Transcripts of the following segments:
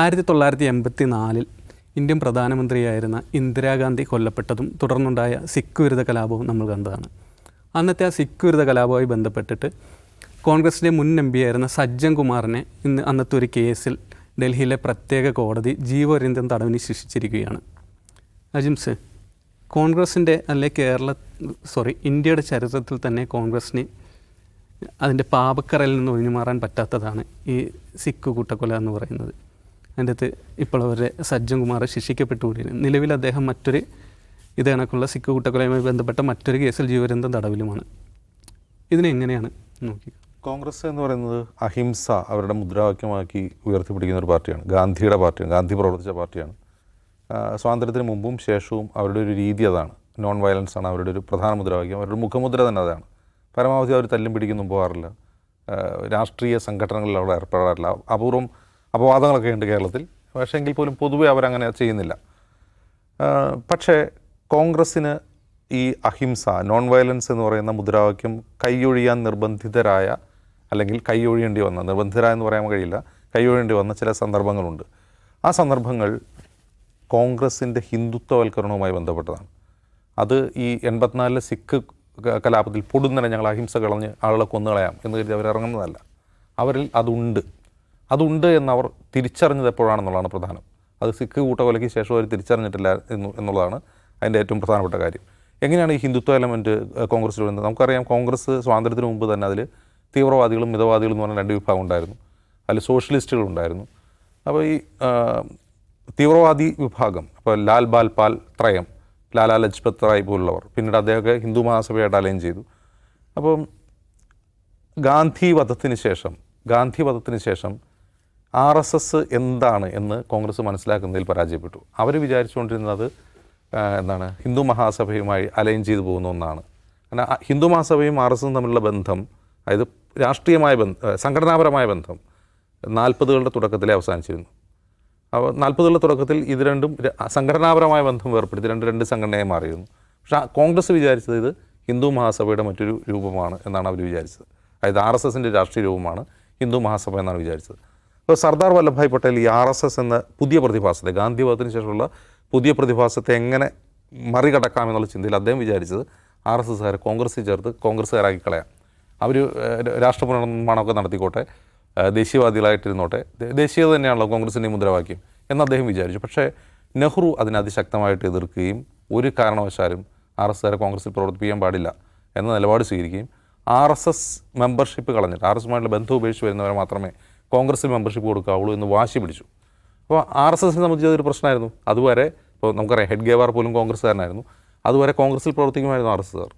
ആയിരത്തി തൊള്ളായിരത്തി എൺപത്തി നാലിൽ ഇന്ത്യൻ പ്രധാനമന്ത്രിയായിരുന്ന ഇന്ദിരാഗാന്ധി കൊല്ലപ്പെട്ടതും തുടർന്നുണ്ടായ സിഖ് വിരുദ്ധ കലാപവും നമ്മൾ കണ്ടതാണ്. അന്നത്തെ ആ സിഖ് വിരുദ്ധ കലാപവുമായി ബന്ധപ്പെട്ടിട്ട് കോൺഗ്രസിന്റെ മുൻ എം പി ആയിരുന്ന സജ്ജൻ കുമാറിനെ ഇന്ന് അന്നത്തെ ഒരു കേസിൽ ഡൽഹിയിലെ പ്രത്യേക കോടതി ജീവപര്യന്തം തടവിന് ശിക്ഷിച്ചിരിക്കുകയാണ്. അജിംസ് കോൺഗ്രസിന്റെ അല്ലെ കേരള സോറി ഇന്ത്യയുടെ ചരിത്രത്തിൽ തന്നെ കോൺഗ്രസിന് അതിന്റെ പാപക്കറയിൽ നിന്ന് ഒഴിഞ്ഞു മാറാൻ പറ്റാത്തതാണ് ഈ സിഖ് കൂട്ടക്കൊല എന്ന് പറയുന്നത്. അതിന്റെ അകത്ത് ഇപ്പോൾ അവരുടെ സജ്ജൻ കുമാർ ശിക്ഷിക്കപ്പെട്ടുകൊണ്ടിരുന്നു നിലവിൽ അദ്ദേഹം മറ്റൊരു ഇത് കണക്കുള്ള സിഖ് കൂട്ടക്കൊലയുമായി ബന്ധപ്പെട്ട മറ്റൊരു കേസിൽ ജീവരന്തം തടവിലുമാണ്. ഇതിനെങ്ങനെയാണ് നോക്കി കോൺഗ്രസ് എന്ന് പറയുന്നത് അഹിംസ അവരുടെ മുദ്രാവാക്യമാക്കി ഉയർത്തിപ്പിടിക്കുന്ന ഒരു പാർട്ടിയാണ്. ഗാന്ധിയുടെ പാർട്ടിയാണ്. ഗാന്ധി പ്രവർത്തിച്ച പാർട്ടിയാണ്. സ്വാതന്ത്ര്യത്തിന് മുമ്പും ശേഷവും അവരുടെ ഒരു രീതി അതാണ്. നോൺ വയലൻസ് ആണ് അവരുടെ ഒരു പ്രധാന മുദ്രാവാക്യം. അവരുടെ മുഖമുദ്ര തന്നെ അതാണ്. പരമാവധി അവർ തല്ലും പിടിക്കുന്നു പോകാറില്ല. രാഷ്ട്രീയ സംഘടനകളിൽ അവിടെ ഏർപ്പെടാറില്ല. അപൂർവം അപവാദങ്ങളൊക്കെ ഉണ്ട് കേരളത്തിൽ. പക്ഷേ എങ്കിൽ പോലും പൊതുവെ അവരങ്ങനെ ചെയ്യുന്നില്ല. പക്ഷേ കോൺഗ്രസ്സിന് ഈ അഹിംസ നോൺ വയലൻസ് എന്ന് പറയുന്ന മുദ്രാവാക്യം കൈയൊഴിയാൻ നിർബന്ധിതരായ അല്ലെങ്കിൽ കൈയൊഴിയേണ്ടി വന്ന നിർബന്ധിതരായ എന്ന് പറയാൻ കഴിയില്ല കൈയൊഴിയേണ്ടി വന്ന ചില സന്ദർഭങ്ങളുണ്ട്. ആ സന്ദർഭങ്ങൾ കോൺഗ്രസിന്റെ ഹിന്ദുത്വവൽക്കരണവുമായി ബന്ധപ്പെട്ടതാണ്. അത് ഈ എൺപത്തിനാലിലെ സിഖ് കലാപത്തിൽ പൊടുന്നനെ ഞങ്ങൾ അഹിംസ കളഞ്ഞ് ആളുകളെ കൊന്നുകളയാം എന്ന് കരുതി അവർ ഇറങ്ങുന്നതല്ല അവരിൽ അതുണ്ട്. അതുണ്ട് എന്നവർ തിരിച്ചറിഞ്ഞത് എപ്പോഴാണെന്നുള്ളതാണ് പ്രധാനം. അത് സിഖ് കൂട്ടക്കൊലയ്ക്ക് ശേഷം അവർ തിരിച്ചറിഞ്ഞിട്ടില്ല എന്നു എന്നുള്ളതാണ് അതിന്റെ ഏറ്റവും പ്രധാനപ്പെട്ട കാര്യം. എങ്ങനെയാണ് ഈ ഹിന്ദുത്വ എലമെന്റ് കോൺഗ്രസ്സിൽ വരുന്നത്? നമുക്കറിയാം കോൺഗ്രസ് സ്വാതന്ത്ര്യത്തിന് മുമ്പ് തന്നെ അതിൽ തീവ്രവാദികളും മിതവാദികളും എന്ന് പറഞ്ഞ രണ്ട് വിഭാഗം ഉണ്ടായിരുന്നു. അതിൽ സോഷ്യലിസ്റ്റുകളുണ്ടായിരുന്നു അപ്പോൾ ഈ തീവ്രവാദി വിഭാഗം അപ്പോൾ ലാൽ ബാൽ പാൽ ത്രയം ലാലാ ലജ്പത് റായ് പോലുള്ളവർ പിന്നീട് അദ്ദേഹമൊക്കെ ഹിന്ദു മഹാസഭയായിട്ട് അലൈൻ ചെയ്തു. അപ്പം ഗാന്ധി വധത്തിന് ശേഷം ഗാന്ധി വധത്തിന് ശേഷം ആർ എസ് എസ് എന്താണ് എന്ന് കോൺഗ്രസ് മനസ്സിലാക്കുന്നതിൽ പരാജയപ്പെട്ടു. അവർ വിചാരിച്ചുകൊണ്ടിരുന്നത് എന്താണ് ഹിന്ദു മഹാസഭയുമായി അലൈൻ ചെയ്തു പോകുന്ന ഒന്നാണ്. കാരണം ഹിന്ദു മഹാസഭയും ആർ എസ് എസും തമ്മിലുള്ള ബന്ധം അതായത് രാഷ്ട്രീയമായ ബന്ധം സംഘടനാപരമായ ബന്ധം നാൽപ്പതുകളുടെ തുടക്കത്തിലെ അവസാനിച്ചിരുന്നു. അപ്പോൾ നാൽപ്പതുകളുടെ തുടക്കത്തിൽ ഇത് രണ്ടും സംഘടനാപരമായ ബന്ധം വേർപ്പെടുത്തി രണ്ട് രണ്ട് സംഘടനയായി മാറിയിരുന്നു. പക്ഷേ കോൺഗ്രസ് വിചാരിച്ചത് ഇത് ഹിന്ദു മഹാസഭയുടെ മറ്റൊരു രൂപമാണ് എന്നാണ് അവർ വിചാരിച്ചത്. അതായത് ആർ എസ് എസിന്റെ രാഷ്ട്രീയ രൂപമാണ് ഹിന്ദു മഹാസഭ എന്നാണ് വിചാരിച്ചത്. അപ്പോൾ സർദാർ വല്ലഭായ് പട്ടേൽ ഈ ആർ എസ് എസ് എന്ന പുതിയ പ്രതിഭാസത്തെ ഗാന്ധിവാദത്തിന് ശേഷമുള്ള പുതിയ പ്രതിഭാസത്തെ എങ്ങനെ മറികടക്കാം എന്നുള്ള ചിന്തയിൽ അദ്ദേഹം വിചാരിച്ചത് ആർ എസ് എസ്സുകാരെ കോൺഗ്രസ്സിൽ ചേർത്ത് കോൺഗ്രസ്സുകാരാക്കി കളയാം അവർ രാഷ്ട്ര പുനർനിർമ്മാണമൊക്കെ നടത്തിക്കോട്ടെ ദേശീയവാദികളായിട്ടിരുന്നോട്ടെ ദേശീയത തന്നെയാണല്ലോ കോൺഗ്രസിന്റെ മുദ്രാവാക്യം എന്ന് അദ്ദേഹം വിചാരിച്ചു. പക്ഷേ നെഹ്റു അതിനെ അതിശക്തമായിട്ട് എതിർക്കുകയും ഒരു കാരണവശാലും ആർ എസ് കോൺഗ്രസിൽ പ്രവർത്തിപ്പിക്കാൻ പാടില്ല എന്ന നിലപാട് സ്വീകരിക്കുകയും ആർ എസ് എസ് മെമ്പർഷിപ്പ് കളഞ്ഞിട്ട് ആർ എസ് എസുമായിട്ടുള്ള ബന്ധം ഉപേക്ഷിച്ച് വരുന്നവരെ മാത്രമേ കോൺഗ്രസിൽ മെമ്പർഷിപ്പ് കൊടുക്കാവുള്ളൂ എന്ന് വാശി പിടിച്ചു. അപ്പോൾ ആർ എസ് എസിനെ സംബന്ധിച്ച് അതൊരു പ്രശ്നമായിരുന്നു. അതുവരെ ഇപ്പോൾ നമുക്കറിയാം ഹെഡ് ഗേവാർ പോലും കോൺഗ്രസ്സുകാരനായിരുന്നു. അതുവരെ കോൺഗ്രസിൽ പ്രവർത്തിക്കുമായിരുന്നു ആർ എസ് എസ്സുകാർ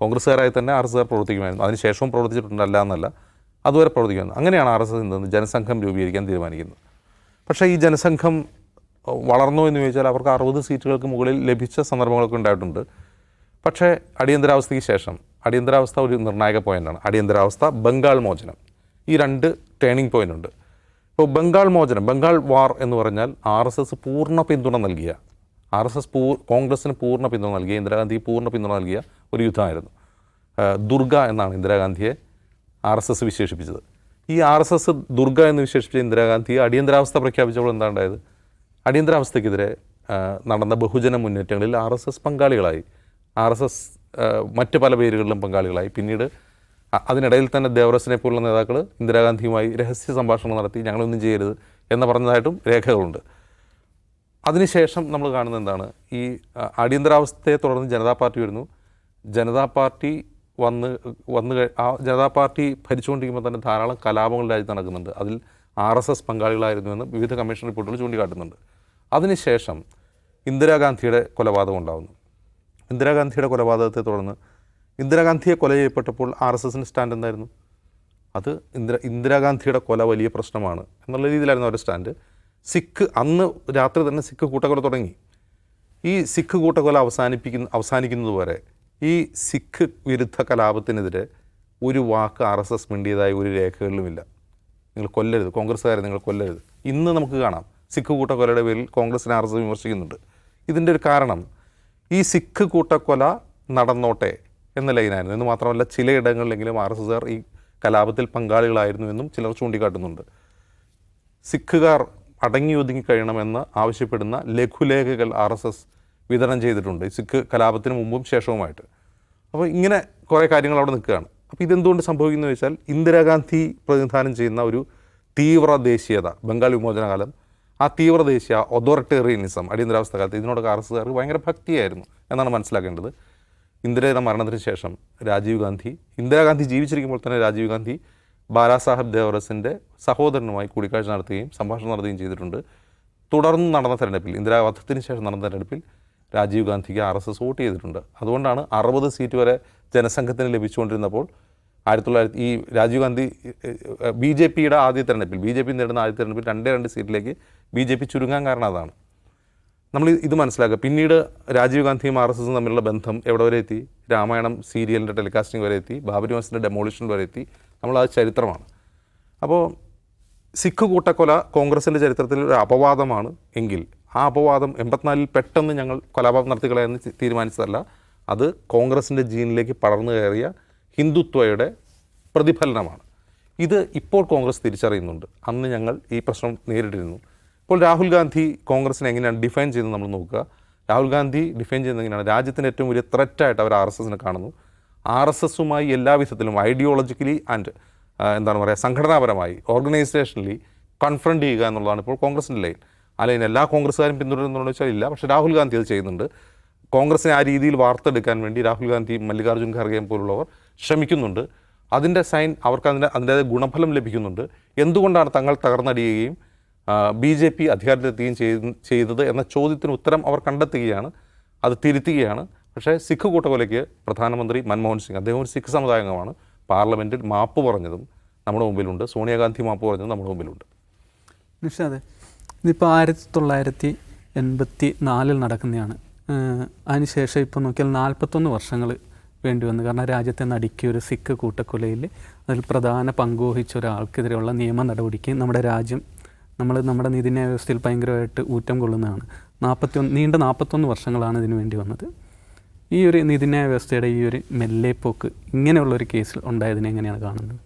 കോൺഗ്രസ്സുകാരായി തന്നെ ആർ എസ് ആർ പ്രവർത്തിക്കുമായിരുന്നു. അതിനുശേഷവും പ്രവർത്തിച്ചിട്ടുണ്ടല്ല എന്നല്ല അതുവരെ പ്രവർത്തിക്കുന്നു അങ്ങനെയാണ് ആർ എസ് എസ് നിന്ന് ജനസംഘം രൂപീകരിക്കാൻ തീരുമാനിക്കുന്നത്. പക്ഷേ ഈ ജനസംഘം വളർന്നോ എന്ന് ചോദിച്ചാൽ അവർക്ക് അറുപത് സീറ്റുകൾക്ക് മുകളിൽ ലഭിച്ച സന്ദർഭങ്ങളൊക്കെ ഉണ്ടായിട്ടുണ്ട്. പക്ഷേ അടിയന്തരാവസ്ഥയ്ക്ക് ശേഷം അടിയന്തരാവസ്ഥ ഒരു നിർണായക പോയിന്റാണ് അടിയന്തരാവസ്ഥ ബംഗാൾ മോചനം. ഈ രണ്ട് ടേണിംഗ് പോയിന്റ് ഉണ്ട്. ഇപ്പോൾ ബംഗാൾ മോചനം ബംഗാൾ വാർ എന്ന് പറഞ്ഞാൽ ആർ എസ് എസ് പൂർണ പിന്തുണ നൽകിയ ആർ എസ് എസ് പൂ കോൺഗ്രസിന് പൂർണ പിന്തുണ നൽകിയ ഇന്ദിരാഗാന്ധി പൂർണ പിന്തുണ നൽകിയ ഒരു യുദ്ധമായിരുന്നു. ദുർഗ എന്നാണ് ഇന്ദിരാഗാന്ധിയെ ആർ എസ് എസ് വിശേഷിപ്പിച്ചത്. ഈ ആർ എസ് എസ് ദുർഗ എന്ന് വിശേഷിപ്പിച്ച ഇന്ദിരാഗാന്ധി അടിയന്തരാവസ്ഥ പ്രഖ്യാപിച്ചപ്പോൾ എന്താ ഉണ്ടായത് അടിയന്തരാവസ്ഥയ്ക്കെതിരെ നടന്ന ബഹുജന മുന്നേറ്റങ്ങളിൽ ആർ എസ് എസ് പങ്കാളികളായി. ആർ എസ് എസ് മറ്റ് പല പേരുകളിലും പങ്കാളികളായി. പിന്നീട് അതിനിടയിൽ തന്നെ ദേവറസിനെ പോലുള്ള നേതാക്കൾ ഇന്ദിരാഗാന്ധിയുമായി രഹസ്യ സംഭാഷണം നടത്തി ഞങ്ങളൊന്നും ചെയ്യരുത് എന്ന് പറഞ്ഞതായിട്ടും രേഖകളുണ്ട്. അതിനുശേഷം നമ്മൾ കാണുന്നത് എന്താണ്? ഈ അടിയന്തരാവസ്ഥയെ തുടർന്ന് ജനതാ പാർട്ടി വരുന്നു. ജനതാ പാർട്ടി വന്ന് വന്ന് ആ ജനതാ പാർട്ടി ഭരിച്ചുകൊണ്ടിരിക്കുമ്പോൾ തന്നെ ധാരാളം കലാപങ്ങൾ രാജ്യത്ത് നടക്കുന്നുണ്ട്. അതിൽ ആർ എസ് എസ് പങ്കാളികളായിരുന്നുവെന്ന് വിവിധ കമ്മീഷൻ റിപ്പോർട്ടുകൾ ചൂണ്ടിക്കാട്ടുന്നുണ്ട്. അതിനുശേഷം ഇന്ദിരാഗാന്ധിയുടെ കൊലപാതകം ഉണ്ടാകുന്നു ഇന്ദിരാഗാന്ധിയുടെ കൊലപാതകത്തെ തുടർന്ന് ഇന്ദിരാഗാന്ധിയെ കൊല ചെയ്യപ്പെട്ടപ്പോൾ ആർ എസ് എസിന്റെ സ്റ്റാൻഡ് എന്തായിരുന്നു? അത് ഇന്ദിര ഇന്ദിരാഗാന്ധിയുടെ കൊല വലിയ പ്രശ്നമാണ് എന്നുള്ള രീതിയിലായിരുന്നു അവരുടെ സ്റ്റാൻഡ്. സിഖ് അന്ന് രാത്രി തന്നെ സിഖ് കൂട്ടക്കൊല തുടങ്ങി. ഈ സിഖ് കൂട്ടക്കൊല അവസാനിപ്പിക്കുന്ന അവസാനിക്കുന്നത് വരെ ഈ സിഖ് വിരുദ്ധ കലാപത്തിനെതിരെ ഒരു വാക്ക് ആർ എസ് എസ് മിണ്ടിയതായി ഒരു രേഖകളിലുമില്ല. നിങ്ങൾ കൊല്ലരുത് കോൺഗ്രസ്സുകാരെ നിങ്ങൾ കൊല്ലരുത്. ഇന്ന് നമുക്ക് കാണാം സിഖ് കൂട്ടക്കൊലയുടെ പേരിൽ കോൺഗ്രസിനെ ആർ എസ് എസ് വിമർശിക്കുന്നുണ്ട്. ഇതിന്റെ ഒരു കാരണം ഈ സിഖ് കൂട്ടക്കൊല നടന്നോട്ടെ എന്ന ലൈനായിരുന്നു. എന്ന് മാത്രമല്ല ചിലയിടങ്ങളിലെങ്കിലും ആർ എസ് എസ്സുകാർ ഈ കലാപത്തിൽ പങ്കാളികളായിരുന്നു എന്നും ചിലർ ചൂണ്ടിക്കാട്ടുന്നുണ്ട്. സിഖുകാർ അടങ്ങി ഒതുങ്ങി കഴിയണമെന്ന് ആവശ്യപ്പെടുന്ന ലഘുലേഖകൾ ആർ എസ് എസ് വിതരണം ചെയ്തിട്ടുണ്ട് സിഖ് കലാപത്തിന് മുമ്പും ശേഷവുമായിട്ട്. അപ്പോൾ ഇങ്ങനെ കുറേ കാര്യങ്ങൾ അവിടെ നിൽക്കുകയാണ്. അപ്പോൾ ഇതെന്തുകൊണ്ട് സംഭവിക്കുന്നു വെച്ചാൽ ഇന്ദിരാഗാന്ധി പ്രതിനിധാനം ചെയ്യുന്ന ഒരു തീവ്ര ദേശീയത ബംഗാൾ വിമോചന കാലം ആ തീവ്ര ദേശീയ ഒതോറിറ്റേറിയനിസം അടിയന്തരാവസ്ഥ കാലത്ത് ഇതിനോടൊക്കെ ആർ എസ് കാർക്ക് ഭയങ്കര ഭക്തിയായിരുന്നു എന്നാണ് മനസ്സിലാക്കേണ്ടത്. ഇന്ദിരയുടെ മരണത്തിന് ശേഷം രാജീവ് ഗാന്ധി ഇന്ദിരാഗാന്ധി ജീവിച്ചിരിക്കുമ്പോൾ തന്നെ രാജീവ് ഗാന്ധി ബാലാസാഹബ് ദേവറസിന്റെ സഹോദരനുമായി കൂടിക്കാഴ്ച നടത്തുകയും സംഭാഷണം നടത്തുകയും ചെയ്തിട്ടുണ്ട്. തുടർന്ന് നടന്ന തെരഞ്ഞെടുപ്പിൽ ഇന്ദിരാവധത്തിന് ശേഷം നടന്ന തെരഞ്ഞെടുപ്പിൽ രാജീവ് ഗാന്ധിക്ക് ആർ എസ് എസ് വോട്ട് ചെയ്തിട്ടുണ്ട്. അതുകൊണ്ടാണ് അറുപത് സീറ്റ് വരെ ജനസംഘത്തിന് ലഭിച്ചുകൊണ്ടിരുന്നപ്പോൾ ആയിരത്തി തൊള്ളായിരത്തി ഈ രാജീവ് ഗാന്ധി ബി ജെ പിയുടെ ആദ്യ തെരഞ്ഞെടുപ്പിൽ ബി ജെ പി നേടുന്ന ആദ്യ തെരഞ്ഞെടുപ്പിൽ രണ്ടേ രണ്ട് സീറ്റിലേക്ക് ബി ജെ പി ചുരുങ്ങാൻ കാരണം അതാണ്. നമ്മൾ ഇത് മനസ്സിലാക്കുക. പിന്നീട് രാജീവ് ഗാന്ധിയും ആർ എസ് എസും തമ്മിലുള്ള ബന്ധം എവിടെ വരെ എത്തി? രാമായണം സീരിയലിന്റെ ടെലികാസ്റ്റിംഗ് വരെ എത്തി. ബാബരി മസ്ജിദിന്റെ ഡെമോളിഷൻ വരെ എത്തി. നമ്മൾ ആ ചരിത്രമാണ്. അപ്പോൾ സിഖ് കൂട്ടക്കൊല കോൺഗ്രസിന്റെ ചരിത്രത്തിൽ ഒരു അപവാദമാണ് എങ്കിൽ ആ അപവാദം എൺപത്തിനാലിൽ പെട്ടെന്ന് ഞങ്ങൾ കൊലാപാതകം നടത്തിക്കളയെന്ന് തീരുമാനിച്ചതല്ല. അത് കോൺഗ്രസിന്റെ ജീനിലേക്ക് പടർന്നു കയറിയ ഹിന്ദുത്വയുടെ പ്രതിഫലനമാണ്. ഇത് ഇപ്പോൾ കോൺഗ്രസ് തിരിച്ചറിയുന്നുണ്ട്. അന്ന് ഞങ്ങൾ ഈ പ്രശ്നം നേരിട്ടിരുന്നു. ഇപ്പോൾ രാഹുൽ ഗാന്ധി കോൺഗ്രസിനെ എങ്ങനെയാണ് ഡിഫൈൻ ചെയ്യുന്നത് നമ്മൾ നോക്കുക. രാഹുൽ ഗാന്ധി ഡിഫൈൻ ചെയ്യുന്നത് എങ്ങനെയാണ്? രാജ്യത്തിന്റെ ഏറ്റവും വലിയ ത്രെറ്റായിട്ട് അവർ ആർ എസ് എസിനെ കാണുന്നു. ആർ എസ് എസുമായി എല്ലാ വിധത്തിലും ഐഡിയോളജിക്കലി ആൻഡ് എന്താണ് പറയുക സംഘടനാപരമായി ഓർഗനൈസേഷനലി കൺഫ്രണ്ട് ചെയ്യുക എന്നുള്ളതാണ് ഇപ്പോൾ കോൺഗ്രസിന്റെ ലൈൻ. അല്ലെങ്കിൽ എല്ലാ കോൺഗ്രസ്സുകാരും പിന്തുടരുന്നുണ്ടോ വെച്ചാൽ ഇല്ല. പക്ഷേ രാഹുൽ ഗാന്ധി അത് ചെയ്യുന്നുണ്ട്. കോൺഗ്രസിനെ ആ രീതിയിൽ വാർത്തെടുക്കാൻ വേണ്ടി രാഹുൽ ഗാന്ധി മല്ലികാർജുൻ ഖർഗെയും പോലുള്ളവർ ശ്രമിക്കുന്നുണ്ട്. അതിന്റെ സൈൻ അവർക്ക് അതിന്റെ അതിന്റേതായ ഗുണഫലം ലഭിക്കുന്നുണ്ട്. എന്തുകൊണ്ടാണ് തങ്ങൾ തകർന്നടിയുകയും ബി ജെ പി അധികാരത്തിലെത്തുകയും ചെയ്ത് ചെയ്തത് എന്ന ചോദ്യത്തിന് ഉത്തരം അവർ കണ്ടെത്തുകയാണ്. അത് തിരുത്തുകയാണ്. പക്ഷേ സിഖ് കൂട്ടക്കൊലയ്ക്ക് പ്രധാനമന്ത്രി മൻമോഹൻ സിംഗ് അദ്ദേഹം ഒരു സിഖ് സമുദായംഗമാണ്. പാർലമെന്റിൽ മാപ്പ് പറഞ്ഞതും നമ്മുടെ മുമ്പിലുണ്ട്. സോണിയാഗാന്ധി മാപ്പ് പറഞ്ഞതും നമ്മുടെ മുമ്പിലുണ്ട്. നിഷാദ് ഇതിപ്പോൾ ആയിരത്തി തൊള്ളായിരത്തി എൺപത്തി നാലിൽ നടക്കുന്നതാണ് അതിനുശേഷം ഇപ്പോൾ നോക്കിയാൽ നാൽപ്പത്തൊന്ന് വർഷങ്ങൾ വേണ്ടി വന്നു. കാരണം രാജ്യത്തെ നടുക്കിയ ഒരു സിഖ് കൂട്ടക്കൊലയിൽ അതിൽ പ്രധാന പങ്കുവഹിച്ച ഒരാൾക്കെതിരെയുള്ള നിയമ നടപടിക്ക് നമ്മുടെ രാജ്യം നമ്മൾ നമ്മുടെ നീതിന്യായ വ്യവസ്ഥയിൽ ഭയങ്കരമായിട്ട് ഊറ്റം കൊള്ളുന്നതാണ്. നാൽപ്പത്തി ഒന്ന് നീണ്ട നാൽപ്പത്തൊന്ന് വർഷങ്ങളാണ് ഇതിനു വേണ്ടി വന്നത്. ഈ ഒരു നീതിന്യായ വ്യവസ്ഥയുടെ ഈ ഒരു മെല്ലേപ്പോക്ക് ഇങ്ങനെയുള്ള ഒരു കേസിൽ ഉണ്ടായതിനെ എങ്ങനെയാണ് കാണുന്നത്?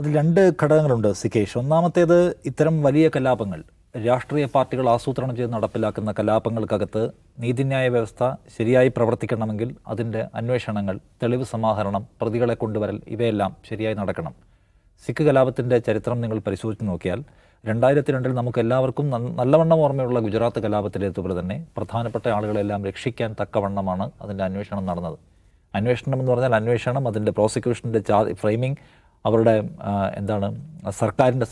അതിൽ രണ്ട് ഘടകങ്ങളുണ്ട് സികേഷ്. ഒന്നാമത്തേത് ഇത്തരം വലിയ കലാപങ്ങൾ. രാഷ്ട്രീയ പാർട്ടികൾ ആസൂത്രണം ചെയ്ത് നടപ്പിലാക്കുന്ന കലാപങ്ങൾക്കകത്ത് നീതിന്യായ വ്യവസ്ഥ ശരിയായി പ്രവർത്തിക്കണമെങ്കിൽ അതിന്റെ അന്വേഷണങ്ങൾ തെളിവ് സമാഹരണം പ്രതികളെ കൊണ്ടുവരൽ ഇവയെല്ലാം ശരിയായി നടക്കണം. സിഖ് കലാപത്തിന്റെ ചരിത്രം നിങ്ങൾ പരിശോധിച്ച് നോക്കിയാൽ രണ്ടായിരത്തി രണ്ടിൽ നമുക്ക് എല്ലാവർക്കും നല്ലവണ്ണം ഓർമ്മയുള്ള ഗുജറാത്ത് കലാപത്തിലേതുപോലെ തന്നെ പ്രധാനപ്പെട്ട ആളുകളെല്ലാം രക്ഷിക്കാൻ തക്കവണ്ണമാണ് അതിന്റെ അന്വേഷണം നടന്നത്. അന്വേഷണം എന്ന് പറഞ്ഞാൽ അന്വേഷണം അതിന്റെ പ്രോസിക്യൂഷന്റെ ചാ ഫ്രെയിമിംഗ് അവരുടെ എന്താണ് സർക്കാരിന്റെ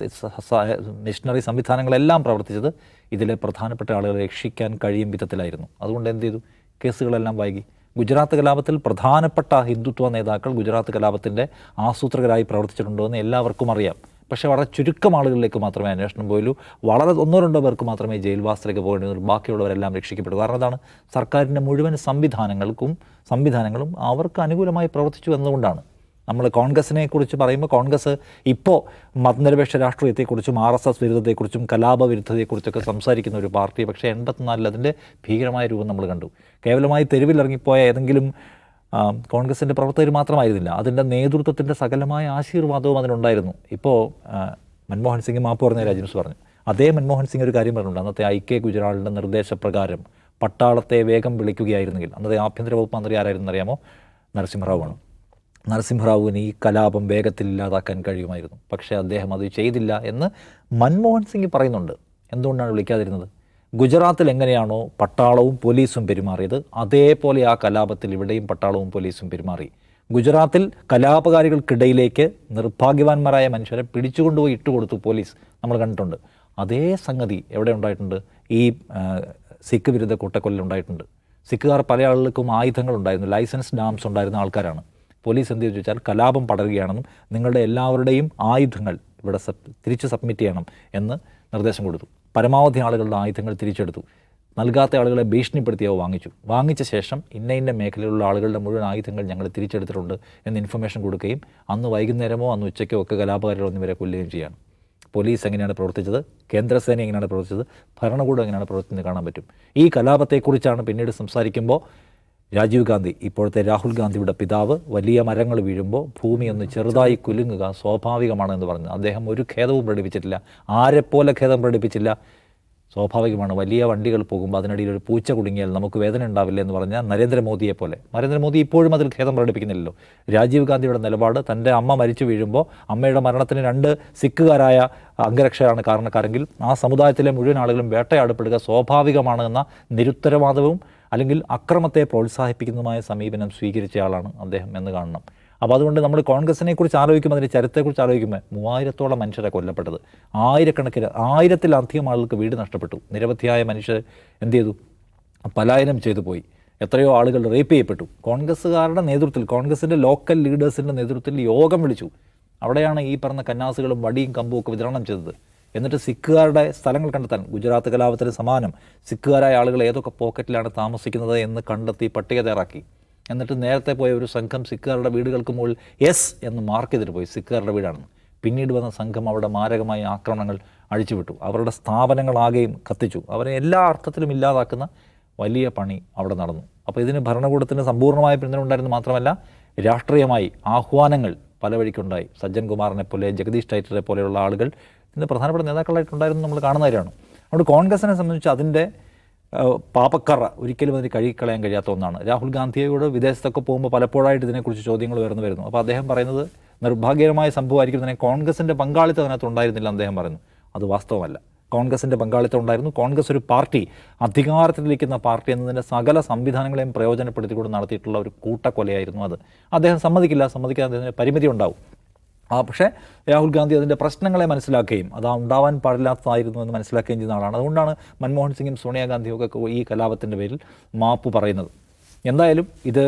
മിഷണറി സംവിധാനങ്ങളെല്ലാം പ്രവർത്തിച്ചത് ഇതിലെ പ്രധാനപ്പെട്ട ആളുകളെ രക്ഷിക്കാൻ കഴിയും വിധത്തിലായിരുന്നു. അതുകൊണ്ട് എന്ത് ചെയ്തു? കേസുകളെല്ലാം വൈകി. ഗുജറാത്ത് കലാപത്തിൽ പ്രധാനപ്പെട്ട ഹിന്ദുത്വ നേതാക്കൾ ഗുജറാത്ത് കലാപത്തിന്റെ ആസൂത്രകരായി പ്രവർത്തിച്ചിട്ടുണ്ടോ എന്ന് എല്ലാവർക്കും അറിയാം. പക്ഷേ വളരെ ചുരുക്കം ആളുകളിലേക്ക് മാത്രമേ അന്വേഷണം പോയുള്ളൂ. വളരെ ഒന്നോ രണ്ടോ പേർക്ക് മാത്രമേ ജയിൽവാസത്തിലേക്ക് പോകേണ്ടി ബാക്കിയുള്ളവരെല്ലാം രക്ഷിക്കപ്പെട്ടു കാരണം അതാണ് സർക്കാരിന്റെ മുഴുവൻ സംവിധാനങ്ങൾക്കും സംവിധാനങ്ങളും അവർക്ക് അനുകൂലമായി പ്രവർത്തിച്ചു എന്നതുകൊണ്ടാണ്. നമ്മൾ കോൺഗ്രസിനെ കുറിച്ച് പറയുമ്പോൾ കോൺഗ്രസ് ഇപ്പോൾ മതനിരപേക്ഷ രാഷ്ട്രീയത്തെക്കുറിച്ചും ആർ എസ് എസ് വിരുദ്ധത്തെക്കുറിച്ചും കലാപ വിരുദ്ധതയെക്കുറിച്ചൊക്കെ സംസാരിക്കുന്ന ഒരു പാർട്ടി. പക്ഷേ എൺപത്തിനാലിൽ അതിന്റെ ഭീകരമായ രൂപം നമ്മൾ കണ്ടു. കേവലമായി തെരുവിലിറങ്ങിപ്പോയ ഏതെങ്കിലും കോൺഗ്രസിന്റെ പ്രവർത്തകർ മാത്രമായിരുന്നില്ല. അതിന്റെ നേതൃത്വത്തിന്റെ സകലമായ ആശീർവാദവും അതിനുണ്ടായിരുന്നു. ഇപ്പോൾ മൻമോഹൻ സിംഗ് മാപ്പ് പറഞ്ഞ രാജൻസ് പറഞ്ഞു. അതേ മൻമോഹൻ സിംഗ് ഒരു കാര്യം പറഞ്ഞിട്ടുണ്ട്. അന്നത്തെ ഐ കെ ഗുജറാളിന്റെ നിർദ്ദേശപ്രകാരം പട്ടാളത്തെ വേഗം വിളിക്കുകയായിരുന്നെങ്കിൽ അന്നത്തെ ആഭ്യന്തര വകുപ്പ് മന്ത്രി ആരായിരുന്നു അറിയാമോ നരസിംഹറാവുമാണ്. നരസിംഹറാവുവിന് ഈ കലാപം വേഗത്തിൽ ഇല്ലാതാക്കാൻ കഴിയുമായിരുന്നു. പക്ഷേ അദ്ദേഹം അത് ചെയ്തില്ല എന്ന് മൻമോഹൻ സിംഗ് പറയുന്നുണ്ട്. എന്തുകൊണ്ടാണ് വിളിക്കാതിരുന്നത്? ഗുജറാത്തിൽ എങ്ങനെയാണോ പട്ടാളവും പോലീസും പെരുമാറിയത് അതേപോലെ ആ കലാപത്തിൽ ഇവിടെയും പട്ടാളവും പോലീസും പെരുമാറി. ഗുജറാത്തിൽ കലാപകാരികൾക്കിടയിലേക്ക് നിർഭാഗ്യവാന്മാരായ മനുഷ്യരെ പിടിച്ചുകൊണ്ടുപോയി ഇട്ടുകൊടുത്തു പോലീസ് നമ്മൾ കണ്ടിട്ടുണ്ട്. അതേ സംഗതി എവിടെ ഉണ്ടായിട്ടുണ്ട്? ഈ സിഖ് വിരുദ്ധ കൂട്ടക്കൊല്ലിൽ ഉണ്ടായിട്ടുണ്ട്. സിഖുകാർ പല ആളുകൾക്കും ആയുധങ്ങൾ ഉണ്ടായിരുന്നു ലൈസൻസ് ഡാംസ് ഉണ്ടായിരുന്ന ആൾക്കാരാണ്. പോലീസ് എന്ത് ചോദിച്ചാൽ കലാപം പടരുകയാണെന്നും നിങ്ങളുടെ എല്ലാവരുടെയും ആയുധങ്ങൾ ഇവിടെ തിരിച്ച് സബ്മിറ്റ് ചെയ്യണം എന്ന് നിർദ്ദേശം കൊടുത്തു. പരമാവധി ആളുകളുടെ ആയുധങ്ങൾ തിരിച്ചെടുത്തു. നൽകാത്ത ആളുകളെ ഭീഷണിപ്പെടുത്തി അവ വാങ്ങിച്ചു. വാങ്ങിച്ച ശേഷം ഇന്ന ഇന്ന മേഖലയിലുള്ള ആളുകളുടെ മുഴുവൻ ആയുധങ്ങൾ ഞങ്ങൾ തിരിച്ചെടുത്തിട്ടുണ്ട് എന്ന് ഇൻഫർമേഷൻ കൊടുക്കുകയും അന്ന് വൈകുന്നേരമോ അന്ന് ഉച്ചയ്ക്കോ ഒക്കെ കലാപകാരികൾ എന്നിവരെ കൊല്ലുകയും ചെയ്യാണ്. പോലീസ് എങ്ങനെയാണ് പ്രവർത്തിച്ചത്? കേന്ദ്രസേന എങ്ങനെയാണ് പ്രവർത്തിച്ചത്? ഭരണകൂടം എങ്ങനെയാണ് പ്രവർത്തിച്ചത് കാണാൻ പറ്റും. ഈ കലാപത്തെക്കുറിച്ചാണ് പിന്നീട് സംസാരിക്കുമ്പോൾ രാജീവ് ഗാന്ധി ഇപ്പോഴത്തെ രാഹുൽ ഗാന്ധിയുടെ പിതാവ് വലിയ മരങ്ങൾ വീഴുമ്പോൾ ഭൂമി ഒന്ന് ചെറുതായി കുലുങ്ങുക സ്വാഭാവികമാണ് എന്ന് പറഞ്ഞു. അദ്ദേഹം ഒരു ഖേദവും പ്രകടിപ്പിച്ചിട്ടില്ല. ആരെപ്പോലെ ഖേദം പ്രകടിപ്പിച്ചില്ല? സ്വാഭാവികമാണ്. വലിയ വണ്ടികൾ പോകുമ്പോൾ അതിനിടയിൽ ഒരു പൂച്ച കുടുങ്ങിയാൽ നമുക്ക് വേദന ഉണ്ടാവില്ല എന്ന് പറഞ്ഞാൽ നരേന്ദ്രമോദിയെ പോലെ. നരേന്ദ്രമോദി ഇപ്പോഴും അതിൽ ഖേദം പ്രകടിപ്പിക്കുന്നില്ലല്ലോ. രാജീവ് ഗാന്ധിയുടെ നിലപാട് തന്റെ അമ്മ മരിച്ചു വീഴുമ്പോൾ അമ്മയുടെ മരണത്തിന് രണ്ട് സിഖുകാരായ അംഗരക്ഷയാണ് കാരണക്കാരെങ്കിൽ ആ സമുദായത്തിലെ മുഴുവൻ ആളുകളും വേട്ടയാടപ്പെടുക സ്വാഭാവികമാണ് എന്ന നിരുത്തരവാദവും അല്ലെങ്കിൽ അക്രമത്തെ പ്രോത്സാഹിപ്പിക്കുന്നതുമായ സമീപനം സ്വീകരിച്ച ആളാണ് അദ്ദേഹം എന്ന് കാണണം. അപ്പോൾ അതുകൊണ്ട് നമ്മൾ കോൺഗ്രസിനെ കുറിച്ച് ആലോചിക്കുമ്പോൾ അതിന്റെ ചരിത്രത്തെക്കുറിച്ച് ആലോചിക്കുമ്പോൾ മൂവായിരത്തോളം മനുഷ്യരെ കൊല്ലപ്പെട്ടത്. ആയിരക്കണക്കിന് ആയിരത്തിലധികം ആളുകൾക്ക് വീട് നഷ്ടപ്പെട്ടു. നിരവധിയായ മനുഷ്യർ എന്ത് ചെയ്തു? പലായനം ചെയ്തു പോയി. എത്രയോ ആളുകൾ റേപ്പ് ചെയ്യപ്പെട്ടു. കോൺഗ്രസ്സുകാരുടെ നേതൃത്വത്തിൽ കോൺഗ്രസിന്റെ ലോക്കൽ ലീഡേഴ്സിന്റെ നേതൃത്വത്തിൽ യോഗം വിളിച്ചു. അവിടെയാണ് ഈ പറഞ്ഞ കന്നാസുകളും വടിയും കമ്പും ഒക്കെ വിതരണം ചെയ്തത്. എന്നിട്ട് സിഖുകാരുടെ സ്ഥലങ്ങൾ കണ്ടെത്താൻ ഗുജറാത്ത് കലാപത്തിന് സമാനം. സിഖുകാരായ ആളുകൾ ഏതൊക്കെ പോക്കറ്റിലാണ് താമസിക്കുന്നത് എന്ന് കണ്ടെത്തി പട്ടിക തയ്യാറാക്കി. എന്നിട്ട് നേരത്തെ പോയ ഒരു സംഘം സിഖുകാരുടെ വീടുകൾക്ക് മുകളിൽ എസ് എന്ന് മാർക്ക് ചെയ്തിട്ട് പോയി. സിഖുകാരുടെ വീടാണെന്ന്. പിന്നീട് വന്ന സംഘം അവിടെ മാരകമായ ആക്രമണങ്ങൾ അഴിച്ചുവിട്ടു. അവരുടെ സ്ഥാപനങ്ങളാകെയും കത്തിച്ചു. അവരെ എല്ലാ അർത്ഥത്തിലും ഇല്ലാതാക്കുന്ന വലിയ പണി അവിടെ നടന്നു. അപ്പോൾ ഇതിന് ഭരണകൂടത്തിന് സമ്പൂർണമായ പിന്തുണ ഉണ്ടായിരുന്നു മാത്രമല്ല രാഷ്ട്രീയമായി ആഹ്വാനങ്ങൾ പല വഴിക്കുണ്ടായി. സജ്ജൻ കുമാറിനെ പോലെ ജഗദീഷ് ടൈറ്ററെ പോലെയുള്ള ആളുകൾ ഇതിന്റെ പ്രധാനപ്പെട്ട നേതാക്കളായിട്ടുണ്ടായിരുന്നു നമ്മൾ കാണുന്ന കാര്യമാണ്. അതുകൊണ്ട് കോൺഗ്രസിനെ സംബന്ധിച്ച് അതിന്റെ പാപക്കറ ഒരിക്കലും അതിന് കഴുകിക്കളയാൻ കഴിയാത്ത ഒന്നാണ്. രാഹുൽ ഗാന്ധിയോട് വിദേശത്തൊക്കെ പോകുമ്പോൾ പലപ്പോഴായിട്ട് ഇതിനെക്കുറിച്ച് ചോദ്യങ്ങൾ ഉയർന്നു വരുന്നു. അപ്പോൾ അദ്ദേഹം പറയുന്നത് നിർഭാഗ്യകരമായ സംഭവമായിരിക്കും തന്നെ കോൺഗ്രസിന്റെ പങ്കാളിത്തം അതിനകത്ത് ഉണ്ടായിരുന്നില്ല അദ്ദേഹം പറയുന്നു. അത് വാസ്തവമല്ല. കോൺഗ്രസിന്റെ പങ്കാളിത്തം ഉണ്ടായിരുന്നു. കോൺഗ്രസ് ഒരു പാർട്ടി അധികാരത്തിലിരിക്കുന്ന പാർട്ടി എന്നതിന്റെ സകല സംവിധാനങ്ങളെയും പ്രയോജനപ്പെടുത്തിക്കൊണ്ട് നടത്തിയിട്ടുള്ള ഒരു കൂട്ടക്കൊലയായിരുന്നു അത്. അദ്ദേഹം സമ്മതിക്കില്ല സമ്മതിക്കാൻ അദ്ദേഹത്തിന് പരിമിതി ഉണ്ടാവും. ആ പക്ഷേ രാഹുൽ ഗാന്ധി അതിന്റെ പ്രശ്നങ്ങളെ മനസ്സിലാക്കുകയും അത് ഉണ്ടാവാൻ പാടില്ലാത്തതായിരുന്നു എന്ന് മനസ്സിലാക്കുകയും ചെയ്യുന്ന ആളാണ്. അതുകൊണ്ടാണ് മൻമോഹൻ സിംഗും സോണിയാഗാന്ധിയും ഒക്കെ ഈ കലാപത്തിന്റെ പേരിൽ മാപ്പ് പറയുന്നത്. എന്തായാലും ഇത്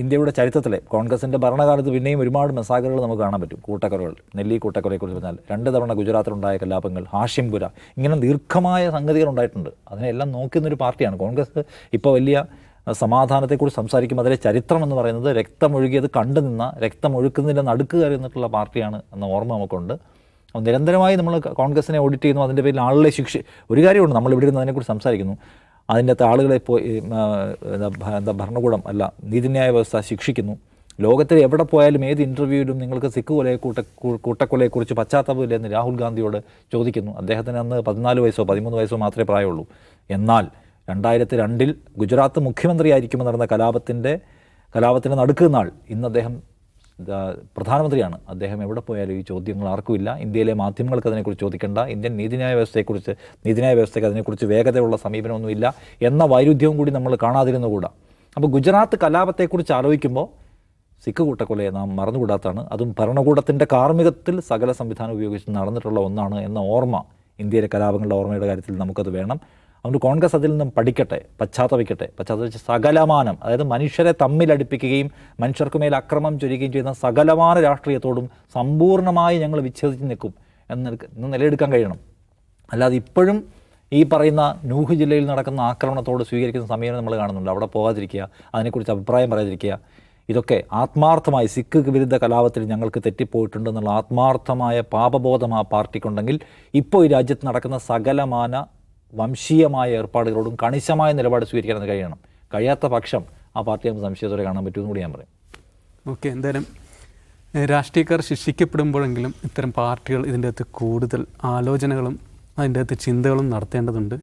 ഇന്ത്യയുടെ ചരിത്രത്തിലെ കോൺഗ്രസിന്റെ ഭരണകാലത്ത് പിന്നെയും ഒരുപാട് മെസ്സാഗറുകൾ നമുക്ക് കാണാൻ പറ്റും. കൂട്ടക്കൊലകൾ. നെല്ലി കൂട്ടക്കൊലയെക്കുറിച്ച് പറഞ്ഞാൽ രണ്ട് തവണ ഗുജറാത്തിലുണ്ടായ കലാപങ്ങൾ ഹാഷിംപുര ഇങ്ങനെ ദീർഘമായ സംഗതികൾ ഉണ്ടായിട്ടുണ്ട്. അതിനെല്ലാം നോക്കുന്നൊരു പാർട്ടിയാണ് കോൺഗ്രസ്. ഇപ്പോൾ വലിയ സമാധാനത്തെക്കുറിച്ച് സംസാരിക്കുമ്പോൾ അതിലെ ചരിത്രം എന്ന് പറയുന്നത് രക്തമൊഴുകിയത് കണ്ടു നിന്ന രക്തമൊഴുക്കുന്നതിന്റെ നടുക്ക് കയറി നിന്നിട്ടുള്ള പാർട്ടിയാണ് എന്ന ഓർമ്മ നമുക്കുണ്ട്. നിരന്തരമായി നമ്മൾ കോൺഗ്രസിനെ ഓഡിറ്റ് ചെയ്യുന്നു അതിന്റെ പേരിൽ ആളുകളെ ശിക്ഷ ഒരു കാര്യമുണ്ട് നമ്മൾ ഇവിടെ ഇരുന്ന് അതിനെക്കുറിച്ച് സംസാരിക്കുന്നു. അതിന്റെ അകത്ത് ആളുകളെ പോയി എന്താ ഭരണകൂടം അല്ല നീതിന്യായ വ്യവസ്ഥ ശിക്ഷിക്കുന്നു. ലോകത്തിൽ എവിടെ പോയാലും ഏത് ഇന്റർവ്യൂവിലും നിങ്ങൾക്ക് സിഖ് കൊലയെ കൂട്ട കൂട്ടക്കൊലയെക്കുറിച്ച് പശ്ചാത്തലമില്ല എന്ന് രാഹുൽ ഗാന്ധിയോട് ചോദിക്കുന്നു. അദ്ദേഹത്തിന് അന്ന് പതിനാല് വയസ്സോ പതിമൂന്ന് വയസ്സോ മാത്രമേ പ്രായമുള്ളൂ. എന്നാൽ രണ്ടായിരത്തി രണ്ടിൽ ഗുജറാത്ത് മുഖ്യമന്ത്രിയായിരിക്കുമ്പോൾ നടന്ന കലാപത്തിന്റെ കലാപത്തിന്റെ നടുക്ക് നാൾ ഇന്ന് അദ്ദേഹം പ്രധാനമന്ത്രിയാണ്. അദ്ദേഹം എവിടെ പോയാലും ഈ ചോദ്യങ്ങൾ ആർക്കുമില്ല. ഇന്ത്യയിലെ മാധ്യമങ്ങൾക്ക് അതിനെക്കുറിച്ച് ചോദിക്കേണ്ട. ഇന്ത്യൻ നീതിന്യായ വ്യവസ്ഥയെക്കുറിച്ച് നീതിന്യായ വ്യവസ്ഥയ്ക്ക് അതിനെക്കുറിച്ച് വേഗതയുള്ള സമീപനമൊന്നുമില്ല എന്ന വൈരുദ്ധ്യവും കൂടി നമ്മൾ കാണാതിരുന്നുകൂടാ. അപ്പോൾ ഗുജറാത്ത് കലാപത്തെക്കുറിച്ച് ആലോചിക്കുമ്പോൾ സിഖ് കൂട്ടക്കൊലയെ നാം മറന്നുകൂടാത്താണ് അതും ഭരണകൂടത്തിന്റെ കാർമ്മികത്തിൽ സകല സംവിധാനം ഉപയോഗിച്ച് നടന്നിട്ടുള്ള ഒന്നാണ് എന്ന ഓർമ്മ ഇന്ത്യയിലെ കലാപങ്ങളുടെ ഓർമ്മയുടെ കാര്യത്തിൽ നമുക്കത് വേണം. അതുകൊണ്ട് കോൺഗ്രസ് അതിൽ നിന്നും പഠിക്കട്ടെ പശ്ചാത്തപിക്കട്ടെ പശ്ചാത്തപിച്ച് സകലമാനം അതായത് മനുഷ്യരെ തമ്മിലടിപ്പിക്കുകയും മനുഷ്യർക്കുമേൽ അക്രമം ചൊരിയുകയും ചെയ്യുന്ന സകലമാന രാഷ്ട്രീയത്തോടും സമ്പൂർണമായി ഞങ്ങൾ വിച്ഛേദിച്ച് നിൽക്കും എന്ന് എന്ന് നിലയെടുക്കാൻ കഴിയണം. അല്ലാതെ ഇപ്പോഴും ഈ പറയുന്ന നൂഹ് ജില്ലയിൽ നടക്കുന്ന ആക്രമണത്തോട് സ്വീകരിക്കുന്ന സമീപനം നമ്മൾ കാണുന്നുണ്ട്. അവിടെ പോകാതിരിക്കുക അതിനെക്കുറിച്ച് അഭിപ്രായം പറയാതിരിക്കുക. ഇതൊക്കെ ആത്മാർത്ഥമായി സിഖ് വിരുദ്ധ കലാപത്തിൽ ഞങ്ങൾക്ക് തെറ്റിപ്പോയിട്ടുണ്ടെന്നുള്ള ആത്മാർത്ഥമായ പാപബോധം ആ പാർട്ടിക്കുണ്ടെങ്കിൽ ഇപ്പോൾ ഈ രാജ്യത്ത് നടക്കുന്ന സകലമാന വംശീയമായ ഏർപ്പാടുകളോടും കണിശമായ നിലപാട് സ്വീകരിക്കാൻ കഴിയണം. കഴിയാത്ത പക്ഷം ആ പാർട്ടി നമുക്ക് സംശയത്തോടെ കാണാൻ പറ്റുമെന്ന് കൂടി ഞാൻ പറയും. ഓക്കെ എന്തായാലും രാഷ്ട്രീയക്കാർ ശിക്ഷിക്കപ്പെടുമ്പോഴെങ്കിലും ഇത്തരം പാർട്ടികൾ ഇതിന്റെ അകത്ത് കൂടുതൽ ആലോചനകളും അതിന്റെ അകത്ത് ചിന്തകളും നടത്തേണ്ടതുണ്ട്.